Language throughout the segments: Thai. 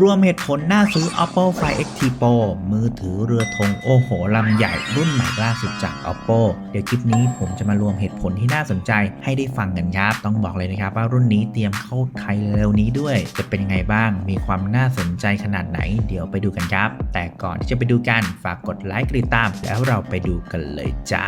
รวมเหตุผลน่าซื้อ Oppo Find X T Pro มือถือเรือธงโอโหลำใหญ่รุ่นใหม่ล่าสุดจาก Oppo เดี๋ยวคลิปนี้ผมจะมารวมเหตุผลที่น่าสนใจให้ได้ฟังกันครับ ต้องบอกเลยนะครับว่ารุ่นนี้เตรียมเข้าไทยเร็วนี้ด้วย จะเป็นยังไงบ้าง มีความน่าสนใจขนาดไหน เดี๋ยวไปดูกันครับ แต่ก่อนที่จะไปดูกันฝากกดไลค์กดติดตาม แล้วเราไปดูกันเลยจ้า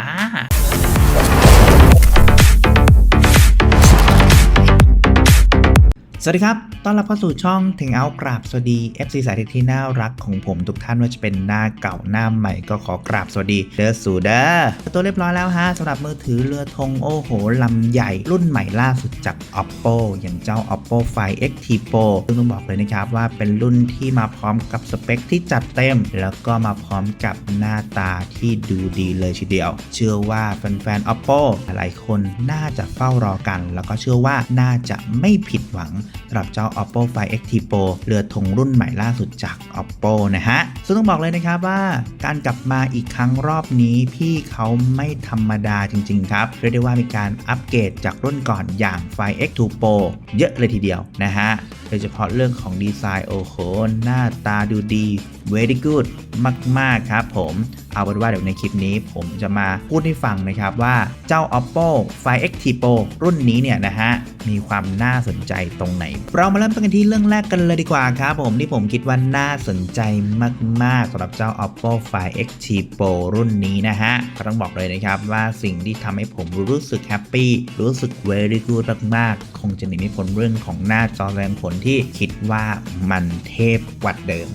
สวัสดีครับ ต้อนรับเข้าสู่ช่องถึงเอากราบสวัสดี FC สายเทคที่น่ารักของผมทุกท่านว่าจะเป็นหน้าเก่าหน้าใหม่ก็ขอกราบสวัสดีเดอสูเดอร์ตัวเรียบร้อยแล้วฮะสำหรับมือถือเรือธงโอ้โหลำใหญ่ รุ่นใหม่ล่าสุดจาก Oppo อย่างเจ้า Oppo Find X T Pro ซึ่งต้องบอกเลยนะครับว่าเป็นรุ่นที่มาพร้อมกับสเปคที่จัดเต็ม แล้วก็มาพร้อมกับหน้าตาที่ดูดีเลยทีเดียว เชื่อว่าแฟนๆ Oppo หลายคนน่าจะเฝ้ารอกัน แล้วก็เชื่อว่าน่าจะไม่ผิดหวังสำหรับเจ้า Oppo Find X T Pro เรือธงรุ่นใหม่ล่าสุดจาก Oppo นะฮะ ซึ่งต้องบอกเลยนะครับว่าการกลับมาอีกครั้งรอบนี้พี่เขาไม่ธรรมดาจริง ๆ ครับ เรียกได้ว่ามีการอัปเกรดจากรุ่นก่อนอย่าง Find X2 Pro เยอะเลยทีเดียวนะฮะ โดยเฉพาะเรื่องของดีไซน์โอ้โห หน้าตาดูดี very good มาก ๆ ครับผม เอาเป็นว่าเดี๋ยวในคลิปนี้ผมจะมาพูดให้ฟังนะครับว่าเจ้า Oppo Find X T Pro รุ่นนี้เนี่ยนะฮะมีความน่าสนใจตรงไหน เรามาเริ่มต้นกันที่เรื่องแรกกันเลยดีกว่าครับผมที่ผมคิดว่าน่าสนใจมาก ๆสำหรับเจ้า Oppo Find X T Pro รุ่นนี้นะฮะก็ต้องบอกเลยนะครับว่าสิ่งที่ทำให้ผมรู้สึกแฮปปี้รู้สึก very good มากๆคงจะหนีไม่พ้นเรื่องของหน้าจอแสดงผลที่คิดว่ามันเทพกว่าเดิม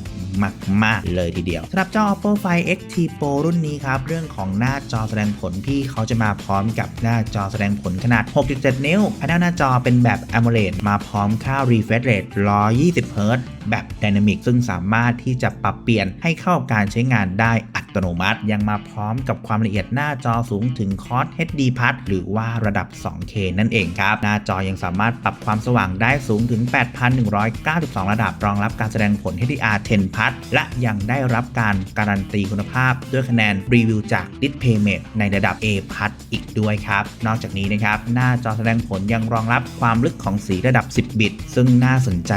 มาก ๆ เลยทีเดียวสำหรับเจ้า Oppo Find X T Pro รุ่นนี้ครับ เรื่องของหน้าจอแสดงผลพี่เขาจะมาพร้อมกับหน้าจอแสดงผลขนาด 6.7 นิ้วภายในหน้าจอเป็นแบบ AMOLED มาพร้อมค่า refresh rate 120 Hz แบบ Dynamic ซึ่งสามารถที่จะปรับเปลี่ยนให้เข้ากับการใช้งานได้อัด โนมัติ ยังมาพร้อมกับความละเอียดหน้าจอสูงถึง Quad HD Plus หรือว่าระดับ 2K นั่นเองครับ หน้าจอยังสามารถปรับความสว่างได้สูงถึง 8,192 ระดับรองรับการแสดงผล HDR 10 Plus และยังได้รับการการันตีคุณภาพ ด้วยคะแนนรีวิวจาก DisplayMate ในระดับ A+ อีกด้วยครับ นอกจากนี้นะครับ หน้าจอแสดงผลยังรองรับความลึกของสีระดับ 10 บิต ซึ่งน่าสนใจ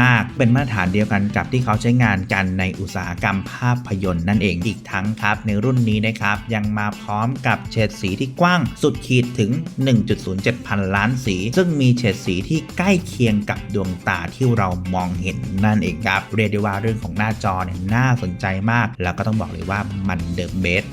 มาก ๆ เป็นมาตรฐานเดียวกันกับที่เขาใช้งานกันในอุตสาหกรรมภาพยนตร์นั่นเองอีกทั้งครับในรุ่นนี้นะครับยังมาพร้อมกับเฉดสีที่กว้างสุดขีดถึง 1.07 พันล้านสี ซึ่งมีเฉดสีที่ใกล้เคียงกับดวงตาที่เรามองเห็นนั่นเองครับเรียกได้ว่าเรื่องของหน้าจอเนี่ยน่าสนใจมาก แล้วก็ต้องบอกเลยว่ามันเดอะเบส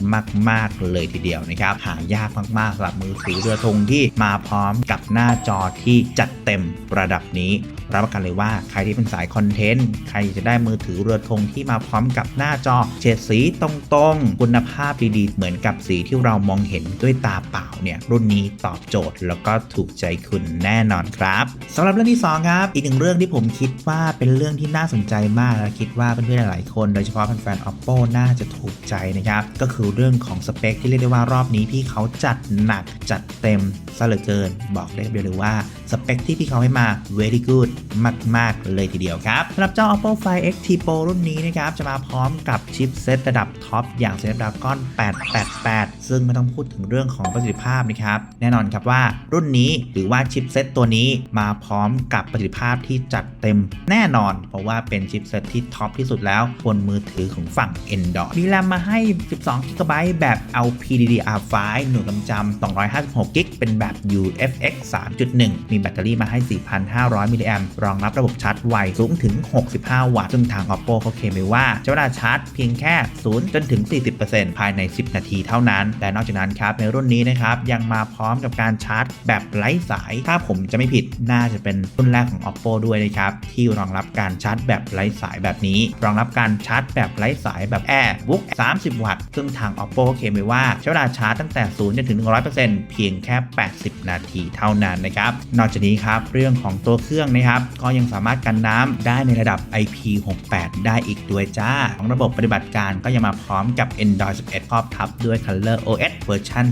มาก ๆ เลยทีเดียวนะครับหายากมากๆสำหรับมือถือเรือธงที่มาพร้อมกับหน้าจอที่จัดเต็มระดับนี้ รับประกันเลยว่าใครที่เป็นสายคอนเทนต์ใครจะได้มือถือเรือธงที่มาพร้อมกับหน้าจอเฉดสีตรงๆคุณภาพดีๆ เหมือนกับสีที่เรามองเห็นด้วยตาเปล่าเนี่ยรุ่นนี้ตอบโจทย์แล้วก็ถูกใจคุณแน่นอนครับสำหรับเรื่องที่ 2 ครับ อีกหนึ่งเรื่องที่ผมคิดว่าเป็นเรื่องที่น่าสนใจมากและคิดว่าเพื่อนๆหลายๆคน โดยเฉพาะแฟนๆ Oppo น่าจะถูกใจนะครับ ก็คือเรื่องของสเปคที่เรียกได้ว่ารอบนี้พี่เขาจัดหนักจัดเต็มซะเหลือเกิน บอกได้เลยว่า สเปคที่พี่เขาให้มา very good มาก ๆ เลยทีเดียวครับสำหรับเจ้า Oppo Find X T Pro รุ่นนี้นะครับ จะมาพร้อมกับชิปเซตระดับท็อปอย่าง Snapdragon 888 ซึ่งไม่ต้องพูดถึงเรื่องของประสิทธิภาพนะครับ แน่นอนครับว่ารุ่นนี้หรือว่าชิปเซตตัวนี้มาพร้อมกับประสิทธิภาพที่จัดเต็มแน่นอน เพราะว่าเป็นชิปเซตที่ท็อปที่สุดแล้วบนมือถือของฝั่ง Android มีแรมมาให้ 12 GB แบบ LPDDR5 หน่วยกำจำ256 GB เป็นแบบ UFX 3.1 มีแบตเตอรี่มาให้ 4,500 มิลลิแอมรองรับระบบชาร์จไวสูงถึง 65 วัตต์ซึ่งทาง Oppo เขาเคลมไว้ว่าใช้เวลาชาร์จเพียงแค่ 0 จนถึง 40%ภายใน 10 นาทีเท่านั้น และนอกจากนั้นครับในรุ่นนี้นะครับยังมาพร้อมกับการชาร์จแบบไร้สาย ถ้าผมจะไม่ผิดน่าจะเป็นรุ่นแรกของ Oppo ด้วยนะครับที่รองรับการชาร์จแบบไร้สายแบบนี้ รองรับการชาร์จแบบไร้สายแบบ Air Book 30 วัตต์ซึ่งทาง Oppo เคลมไว้ว่าใช้เวลาชาร์จตั้งแต่ 0 จนถึง 100%เพียงแค่ 80 นาทีเท่านั้นนะครับนอกจากนี้ครับเรื่องของตัวเครื่องนะครับ ก็ยังสามารถกันน้ำได้ในระดับ IP68 ได้อีกด้วยจ้า ของระบบปฏิบัติการก็ยังมาพร้อมกับ Android 11 ครอบทับด้วย Color OS เวอร์ชัน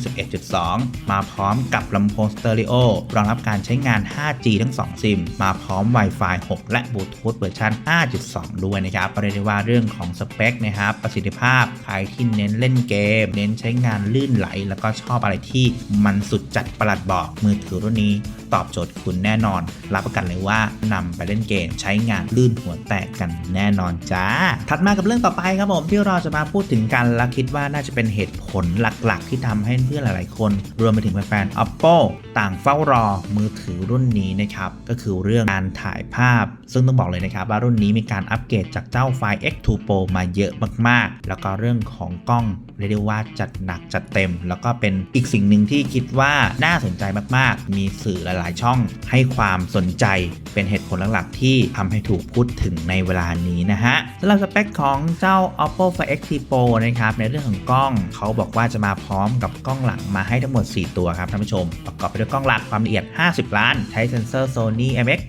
11.2 มาพร้อมกับลำโพงสเตอริโอรองรับการใช้งาน 5G ทั้ง 2 ซิม มาพร้อม Wi-Fi 6 และ Bluetooth เวอร์ชัน5.2 ด้วยนะครับก็เรียกได้ว่าเรื่องของสเปคนะครับประสิทธิภาพใครที่เน้นเล่นเกม เน้นใช้งานลื่นไหล แล้วก็ชอบอะไรที่มันสุดจัดประหลัดบอกมือถือรุ่นนี้ ตอบโจทย์คุณแน่นอน รับประกันเลยว่านำไปเล่นเกมใช้งานลื่นหัวแตกกันแน่นอนจ้า ถัดมากับเรื่องต่อไปครับผมที่เราจะมาพูดถึงกันและคิดว่าน่าจะเป็นเหตุผลหลักๆ ที่ทำให้เพื่อนหลายๆ คน รวมไปถึงแฟนๆ Oppo ต่างเฝ้ารอมือถือรุ่นนี้นะครับก็คือเรื่องการถ่ายภาพ ซึ่งต้องบอกเลยนะครับว่ารุ่นนี้มีการอัปเกรดจากเจ้าไฟล์ X2 Pro มาเยอะมากๆ แล้วก็เรื่องของกล้องเรียกได้ว่าจัดหนักจัดเต็ม แล้วก็เป็นอีกสิ่งหนึ่งที่คิดว่าน่าสนใจมากๆ มีสื่อหลายๆช่องให้ความสนใจเป็นเหตุผลหลักๆ ที่ทำให้ถูกพูดถึงในเวลานี้นะฮะสำหรับสเปคของเจ้า Oppo Find X3 Pro นะครับในเรื่องของกล้องเขาบอกว่าจะมาพร้อมกับกล้องหลังมาให้ทั้งหมด 4 ตัวครับท่านผู้ชม ประกอบไปด้วยกล้องหลักความละเอียด 50 ล้าน ใช้เซ็นเซอร์ Sony MX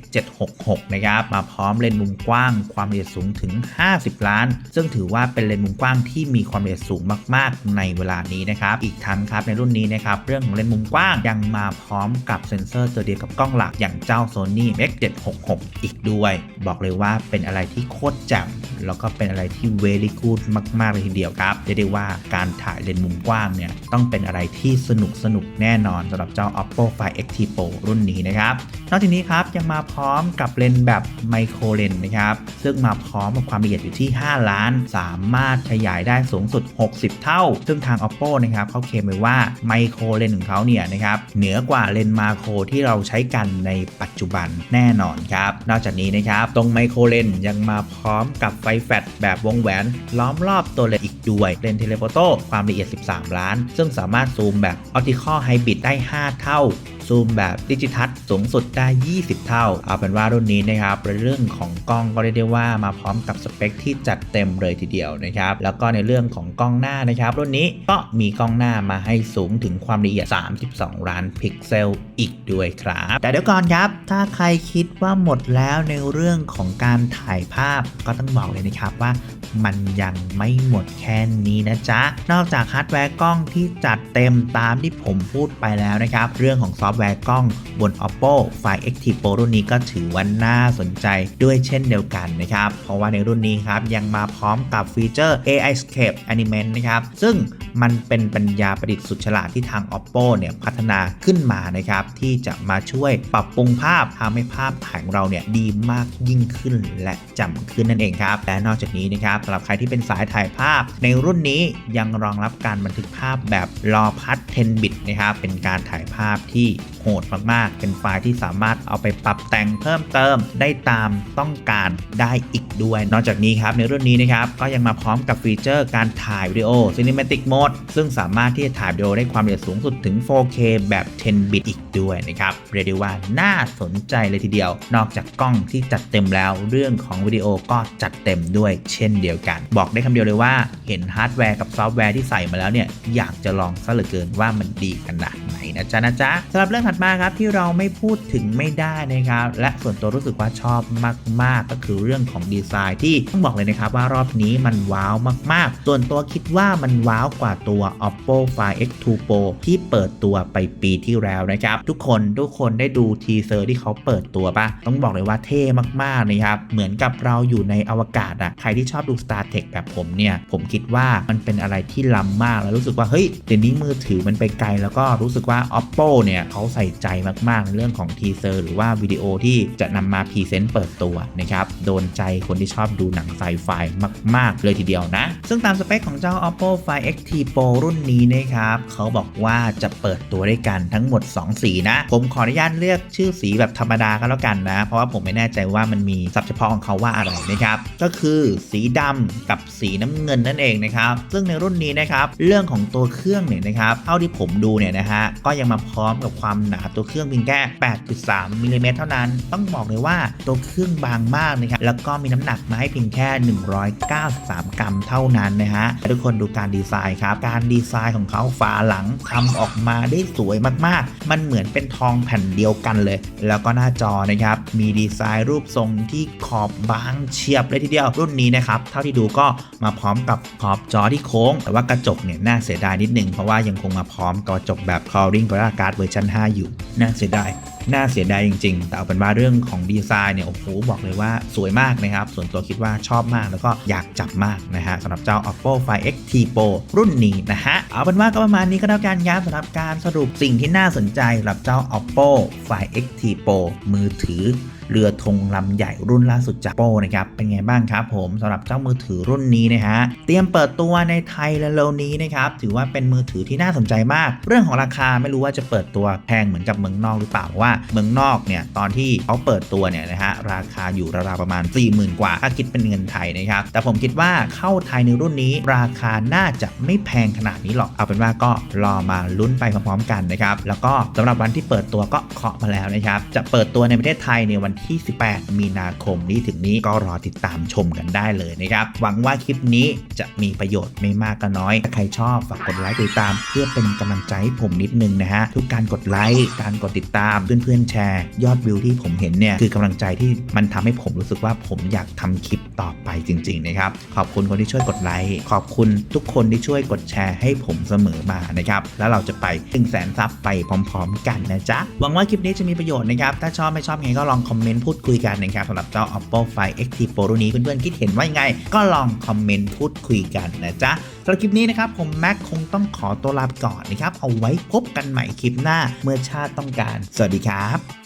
766 นะครับมาพร้อมเลนส์มุมกว้าง ความละเอียดสูงถึง 50 ล้าน ซึ่งถือว่าเป็นเลนส์มุมกว้างที่มีความละเอียดสูงมาก ๆ ในเวลานี้นะครับ อีกทั้งครับในรุ่นนี้นะครับเรื่องของเลนส์มุมกว้างยังมาพร้อมกับเซ็นเซอร์ตัวเดียวกับกล้องหลักอย่างเจ้า Sony MX 766 อีกด้วย บอกเลยว่าเป็นอะไรที่โคตรแจ่ม แล้วก็เป็นอะไรที่ very good มากๆเลยทีเดียวครับเรียกได้ว่าการถ่ายเลนส์มุมกว้างเนี่ยต้องเป็นอะไรที่สนุกสนุกแน่นอนสำหรับเจ้า Oppo Find X-T Pro รุ่นนี้นะครับนอกจากนี้ครับยังมาพร้อมกับเลนส์แบบไมโครเลนส์นะครับซึ่งมาพร้อมกับความละเอียดอยู่ที่ 5 ล้าน สามารถขยายได้สูงสุด 60 เท่า ซึ่งทาง Oppo นะครับเขาเคลมไว้ว่าไมโครเลนส์ของเขาเนี่ยนะครับเหนือกว่าเลนส์มาโครที่เราใช้กันในปัจจุบันแน่นอนครับนอกจากนี้นะครับตรงไมโครเลนส์ยังมาพร้อมกับไฟแฟลชแบบวงแหวน ล้อมรอบตัวเลนส์อีกด้วยเลนส์เทเลโฟโต้ความละเอียด 13 ล้าน ซึ่งสามารถซูมแบบออปติคอลไฮบริดได้ 5 เท่าซูมแบบดิจิทัลสูงสุดได้ 20 เท่า เอาเป็นว่ารุ่นนี้นะครับเรื่องของกล้องก็เรียกได้ว่ามาพร้อมกับสเปคที่จัดเต็มเลยทีเดียวนะครับแล้วก็ในเรื่องของกล้องหน้านะครับรุ่นนี้ก็มีกล้องหน้ามาให้สูงถึงความละเอียด 32 ล้านพิกเซลอีกด้วยครับ แต่เดี๋ยวก่อนครับ ถ้าใครคิดว่าหมดแล้วในเรื่องของการถ่ายภาพก็ต้องบอกเลยนะครับว่ามันยังไม่หมดแค่นี้นะจ๊ะ นอกจากฮาร์ดแวร์กล้องที่จัดเต็มตามที่ผมพูดไปแล้วนะครับ เรื่องของซอฟต์แวร์กล้องบน Oppo Find X-T Pro รุ่นนี้ก็ถือว่าน่าสนใจด้วยเช่นเดียวกันนะครับ เพราะว่าในรุ่นนี้ครับยังมาพร้อมกับฟีเจอร์ AI Scape Animate นะครับ ซึ่งมันเป็นปัญญาประดิษฐ์สุดฉลาดที่ทาง Oppo เนี่ยพัฒนาขึ้นมานะครับ ที่จะมาช่วยปรับปรุงภาพทำให้ภาพถ่ายของเราเนี่ยดีมากยิ่งขึ้นและจำขึ้นนั่นเองครับ และนอกจากนี้นะครับสำหรับใครที่เป็นสายถ่ายภาพ ในรุ่นนี้ยังรองรับการบันทึกภาพแบบรอพัด10บิตนะครับเป็นการถ่ายภาพที่โหดมากๆ เป็นไฟล์ที่สามารถเอาไปปรับแต่งเพิ่มเติมได้ตามต้องการได้อีกด้วย นอกจากนี้ครับในรุ่นนี้นะครับก็ยังมาพร้อมกับฟีเจอร์การถ่ายวิดีโอ Cinematic Mode ซึ่งสามารถที่จะถ่ายวิดีโอได้ความละเอียดสูงสุดถึง 4K แบบ 10 บิตอีกด้วยนะครับเรียกได้ว่าน่าสนใจเลยทีเดียว นอกจากกล้องที่จัดเต็มแล้ว เรื่องของวิดีโอก็จัดเต็มด้วยเช่นเดียวกัน บอกได้คำเดียวเลยว่าเห็นฮาร์ดแวร์กับซอฟต์แวร์ที่ใส่มาแล้วเนี่ยอยากจะลองซะเหลือเกินว่ามันดีขนาด นะจ๊ะนะจ๊ะสำหรับเรื่องถัดมาครับที่เราไม่พูดถึงไม่ได้นะครับ และส่วนตัวรู้สึกว่าชอบมาก ๆ ก็คือเรื่องของดีไซน์ที่ต้องบอกเลยนะครับว่ารอบนี้มันว้าวมาก ๆ ส่วนตัวคิดว่ามันว้าวกว่าตัว Oppo Find X2 Pro ที่เปิดตัวไปปีที่แล้วนะครับ ทุกคนทุกคนได้ดูทีเซอร์ที่เขาเปิดตัวปะต้องบอกเลยว่าเท่มาก ๆ นะครับ เหมือนกับเราอยู่ในอวกาศอะใครที่ชอบดู Star Trek แบบผมเนี่ยผมคิดว่ามันเป็นอะไรที่ล้ำมากแล้วรู้สึกว่าเฮ้ยเดี๋ยวนี้มือถือมันไปไกลแล้วก็รู้สึกว่า Oppo เนี่ยเขาใส่ใจมาก ๆ ในเรื่องของทีเซอร์หรือว่าวิดีโอที่จะนำมาพรีเซนต์เปิดตัวนะครับ โดนใจคนที่ชอบดูหนังไซไฟมาก ๆ เลยทีเดียวนะ ซึ่งตามสเปคของเจ้า Oppo Find X-T Pro รุ่นนี้นะครับเขาบอกว่าจะเปิดตัวด้วยกันทั้งหมด 2 สีนะ ผมขออนุญาตเลือกชื่อสีแบบธรรมดาก็แล้วกันนะ เพราะว่าผมไม่แน่ใจว่ามันมีศัพท์เฉพาะของเขาว่าอะไรนะครับ ก็คือสีดำกับสีน้ำเงินนั่นเองนะครับ ซึ่งในรุ่นนี้นะครับ เรื่องของตัวเครื่องเนี่ยนะครับ เท่าที่ผมดูเนี่ยนะฮะ ก็ยังมาพร้อมกับความหนาตัวเครื่องเพียงแค่ 8.3มิลลิเมตรเท่านั้น ต้องบอกเลยว่าตัวเครื่องบางมากนะครับ แล้วก็มีน้ำหนักมาให้เพียงแค่ 193 กรัมเท่านั้นนะฮะทุกคนดูการดีไซน์ครับ การดีไซน์ของเขาฝาหลังทำออกมาได้สวยมากๆ มันเหมือนเป็นทองแผ่นเดียวกันเลย แล้วก็หน้าจอนะครับ มีดีไซน์รูปทรงที่ขอบบางเฉียบเลยทีเดียวรุ่นนี้นะครับ เท่าที่ดูก็มาพร้อมกับขอบจอที่โค้ง แต่ว่ากระจกเนี่ยน่าเสียดายนิดนึงเพราะว่ายังคงมาพร้อมกระจกแบบ Coloring Ring Gora Card เวอร์ชัน5 อยู่น่าเสียดาย น่าเสียดายจริง ๆ แต่เอาเป็นว่าเรื่องของดีไซน์เนี่ยโอ้โหบอกเลยว่าสวยมากนะครับ ส่วนตัวคิดว่าชอบมากแล้วก็อยากจับมากนะฮะสำหรับเจ้า Oppo Find X T Pro รุ่นนี้นะฮะเอาเป็นว่าก็ประมาณนี้ก็แล้วกันครับสำหรับการสรุปสิ่งที่น่าสนใจสำหรับเจ้า Oppo Find X T Pro มือถือเรือธงลำใหญ่รุ่นล่าสุดจากโปนะครับ เป็นไงบ้างครับผมสำหรับเจ้ามือถือรุ่นนี้นะฮะ เตรียมเปิดตัวในไทยเร็วๆนี้นะครับ ถือว่าเป็นมือถือที่น่าสนใจมาก เรื่องของราคาไม่รู้ว่าจะเปิดตัวแพงเหมือนกับเมืองนอกหรือเปล่าว่าเมืองนอกเนี่ยตอนที่เขาเปิดตัวเนี่ยนะฮะราคาอยู่ราวๆประมาณ 40,000 กว่า ถ้าคิดเป็นเงินไทยนะครับแต่ผมคิดว่าเข้าไทยในรุ่นนี้ราคาน่าจะไม่แพงขนาดนี้หรอกเอาเป็นว่าก็รอมาลุ้นไปพร้อมๆกันนะครับแล้วก็สำหรับวันที่เปิดตัวก็เคาะมาแล้วนะครับจะเปิดตัวในประเทศไทยในวันที่ 18 มีนาคมนี้ถึงนี้ก็รอติดตามชมกันได้เลยนะครับหวังว่าคลิปนี้จะมีประโยชน์ไม่มากก็น้อยถ้าใครชอบฝากกดไลค์ติดตาม เพื่อเป็นกำลังใจให้ผมนิดนึงนะฮะทุกการกดไลค์การกดติดตามเพื่อนๆแชร์ ยอดวิวที่ผมเห็นเนี่ยคือกำลังใจที่มันทำให้ผมรู้สึกว่าผมอยากทำคลิปต่อไปจริงๆนะครับขอบคุณคนที่ช่วยกดไลค์ขอบคุณทุกคนที่ช่วยกดแชร์ให้ผมเสมอมานะครับแล้วเราจะไปถึงแสนซับไปพร้อม ๆ กันนะจ๊ะหวังว่าคลิปนี้จะมีประโยชน์นะครับถ้าชอบไม่ชอบไงก็ลองคอมเมนต์พูดคุยกันนะครับสำหรับเจ้า Oppo Find X T Pro รุ่นนี้เพื่อนๆคิดเห็นว่ายังไง ก็ลองคอมเมนต์พูดคุยกันนะจ๊ะสำหรับคลิปนี้นะครับผมแม็กคงต้องขอตัวลาไปก่อนนะครับ เอาไว้พบกันใหม่คลิปหน้าเมื่อชาติต้องการ สวัสดีครับ